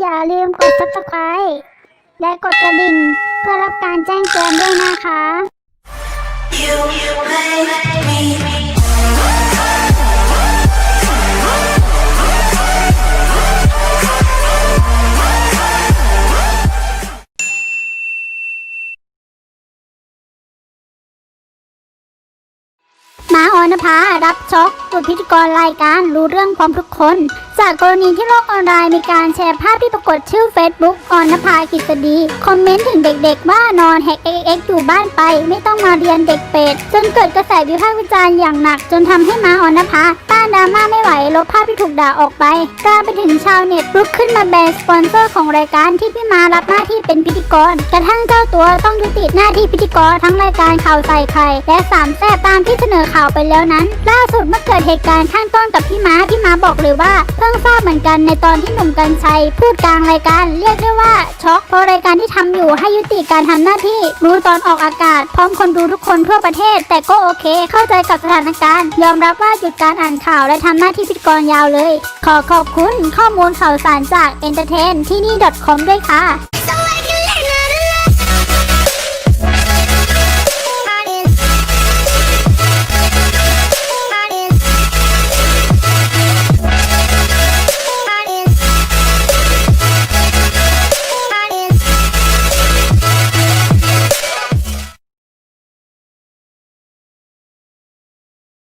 อย่าลืมกด subscribe และกดกระดิ่ง เพื่อรับการแจ้งเตือนด้วยนะคะ You make me มาออนภารับช็อก สุดพิธีกรรายการรู้เรื่องพร้อมทุกคน จากกรณีที่โลกออนไลน์มีการแชร์ภาพที่ปรากฏชื่อ Facebook ออนภากิษดี คอมเมนต์ถึงเด็กๆ ว่านอนแฮก XX อยู่บ้านไป ไม่ต้องมาเรียนเด็กเป็ด จนเกิดกระแสวิพากษ์วิจารณ์อย่างหนัก จนทำให้มาออนภา ราม่าไม่ไหวลบภาพที่ถูกด่าออกไปกลารไปถึงชาวเน็ตลุกขึ้นมาแบนสปอนเซอร์ของรายการที่พี่มารับหน้าที่เป็นพิธีกร กระทั่งเจ้าตัวต้องยุติหน้าที่พิธีกรทั้งรายการข่าวใส่ไข่และสามแซ่บตามที่เสนอข่าวไปแล้วนั้น ล่าสุดเมื่อเกิดเหตุการณ์ข้างต้นกับพี่ม้าพี่ม้าบอกเลยว่า เพิ่งทราบเหมือนกันในตอนที่หนุ่มกัญชัย พูดกลางรายการเรียกได้ว่าช็อกเพราะรายการที่ทำอยู่ให้ยุติการทำหน้าที่รู้ตอนออกอากาศ พร้อมคนดูทุกคนทั่วประเทศ แต่ก็โอเค เข้าใจกับสถานการณ์ ยอมรับว่าหยุดการอ่านข่าวและทำหน้าที่พิธีกรยาวเลย ขอขอบคุณข้อมูลข่าวสารจาก entertain ที่นี่ .com ด้วยค่ะ